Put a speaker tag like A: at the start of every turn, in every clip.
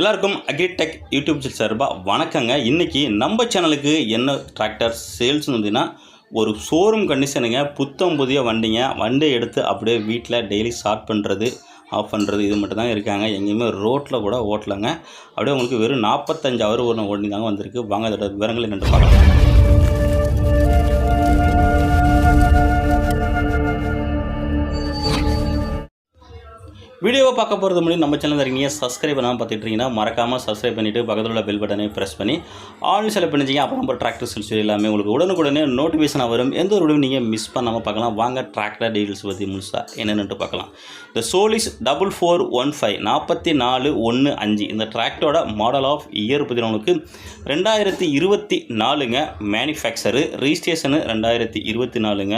A: எல்லாருக்கும் agritech YouTube சார்பாக வணக்கங்க. இன்றைக்கி நம்ம சேனலுக்கு என்ன டிராக்டர் சேல்ஸ்னு வந்தீங்கன்னா ஒரு ஷோரூம் கண்டிஷனுங்க புத்தம் புதிய வண்டிங்க வண்டியை எடுத்து அப்படியே வீட்டில் டெய்லி ஸ்டார்ட் பண்ணுறது ஆஃப் பண்ணுறது இது மட்டும் தான் இருக்காங்க. எங்கேயுமே ரோட்டில் கூட ஓட்டலைங்க. அப்படியே உங்களுக்கு வெறும் நாற்பத்தஞ்சு அவர் ஒரு ஓட்டி தாங்க வந்திருக்கு. வாங்க அதோட விவரங்கள் என்னென்று பார்க்கலாம். வீடியோவை பார்க்க போகிறது முன்னாடி நம்ம சேனல் இருக்கீங்க சப்ஸ்கிரைப் பண்ணாமல் பார்த்துட்டுருங்கன்னா மறக்காமல் சப்ஸ்கிரைப் பண்ணிவிட்டு பக்கத்தில் உள்ள பெல் பட்டனை ப்ரெஸ் பண்ணி ஆன்லைன் செலக்ட் பண்ணிச்சிங்க அப்புறம் நம்ம டிராக்டர் செல்ஸ் எல்லாமே உங்களுக்கு உடனுக்குடனே நோட்டிஃபிகேஷன் வரும். எந்த ஒரு வீடியோ நீங்கள் மிஸ் பண்ணாமல் பார்க்கலாம். வாங்க டிராக்டர் டீட்டெயில்ஸ் பற்றி முழுசாக என்னென்னு பார்க்கலாம். இந்த Solis double four one five நாற்பத்தி நாலு ஒன்று அஞ்சு. இந்த டிராக்டரோட மாடல் ஆஃப் இயர் பற்றி உங்களுக்கு ரெண்டாயிரத்தி இருபத்தி நாலுங்க மேனுஃபேக்சரு ரிஜிஸ்ட்ரேஷனு ரெண்டாயிரத்தி இருபத்தி நாலுங்க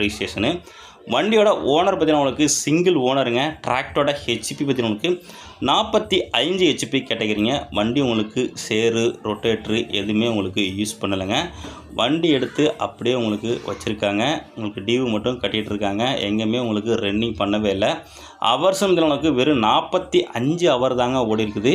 A: ரிஜிஸ்ட்ரேஷனு வண்டியோட ஓனர் பார்த்தீங்கன்னா உங்களுக்கு சிங்கிள் ஓனருங்க டிராக்டரோட ஹெச்பி பார்த்தீங்கன்னா உங்களுக்கு நாற்பத்தி ஐந்து ஹெச்பி கேட்டகிரிங்க. வண்டி உங்களுக்கு சேரு ரொட்டேட்ரு எதுவுமே உங்களுக்கு யூஸ் பண்ணலைங்க. வண்டி எடுத்து அப்படியே உங்களுக்கு வச்சுருக்காங்க. உங்களுக்கு டியூ மட்டும் கட்டிகிட்டு இருக்காங்க. எங்கேயுமே உங்களுக்கு ரன்னிங் பண்ணவே இல்லை. அவர்ஸும் உங்களுக்கு வெறும் நாற்பத்தி அஞ்சு அவர் தாங்க ஓடி இருக்குது.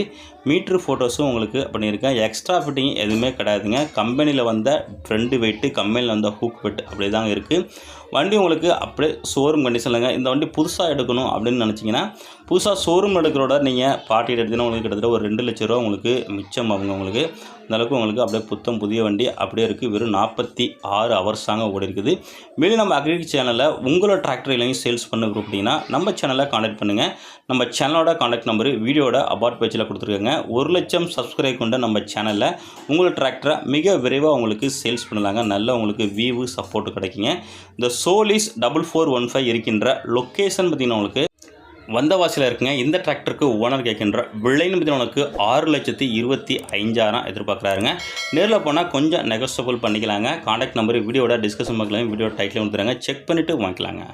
A: மீட்ரு ஃபோட்டோஸும் உங்களுக்கு பண்ணியிருக்கேன். எக்ஸ்ட்ரா ஃபிட்டிங் எதுவுமே கிடையாதுங்க. கம்பெனியில் வந்த ஃப்ரெண்டு வெயிட்டு கம்பெனியில் வந்த ஹூக் வெயிட் அப்படி தாங்க இருக்குது வண்டி உங்களுக்கு அப்படியே ஷோரூம் கண்டிஷனில்ங்க இந்த வண்டி புதுசாக எடுக்கணும் அப்படின்னு நினச்சிங்கன்னா புதுசாக ஷோரூம் எடுக்கிறோட நீங்கள் பார்ட்டி எடுத்தீங்கன்னா உங்களுக்கு கிட்டத்தட்ட ஒரு ரெண்டு லட்ச ரூபா உங்களுக்கு மிச்சம் ஆகுங்க உங்களுக்கு அந்தளவுக்கு உங்களுக்கு அப்படியே புத்தம் புதிய வண்டி அப்படியே இருக்குது வெறும் நாற்பத்தி ஆறு ஹவர்ஸ் ஓடி இருக்குது. மேலும் நம்ம அக்ரிக் சேனலில் உங்களோட டிராக்டர் இல்லைங்க சேல்ஸ் பண்ண அப்படின்னா நம்ம சேனலை காண்டாக்ட் பண்ணுங்கள் நம்ம சேனலோட காண்டாக்ட் நம்பரு வீடியோட அபார்ட் பேஜில் கொடுத்துருக்காங்க. ஒரு லட்சம் சப்ஸ்கிரைப் கொண்ட நம்ம சேனலில் உங்களோட டிராக்டரை மிக விரைவாக உங்களுக்கு சேல்ஸ் பண்ணலாங்க. நல்ல உங்களுக்கு வியூ சப்போர்ட் கிடைக்குங்க. இந்த Solis double four one five இருக்கின்ற லொக்கேஷன் பார்த்திங்கன்னா உங்களுக்கு வந்தவாசியில் இருக்குங்க. இந்த டிராக்டருக்கு ஓனர் கேட்கின்ற விலைன்னு பற்றி உனக்கு ஆறு லட்சத்தி இருபத்தி ஐந்தாயிரம் எதிர்பார்க்குறாருங்க. நேரில் போனால் கொஞ்சம் நெகோசியபிள் பண்ணிக்கலாங்க. காண்டாக்ட் நம்பர் வீடியோட டிஸ்கஷன் பார்க்கலாம் வீடியோ டைட்டில் கொடுத்துறாங்க செக் பண்ணிவிட்டு வாங்கிக்கலாங்க.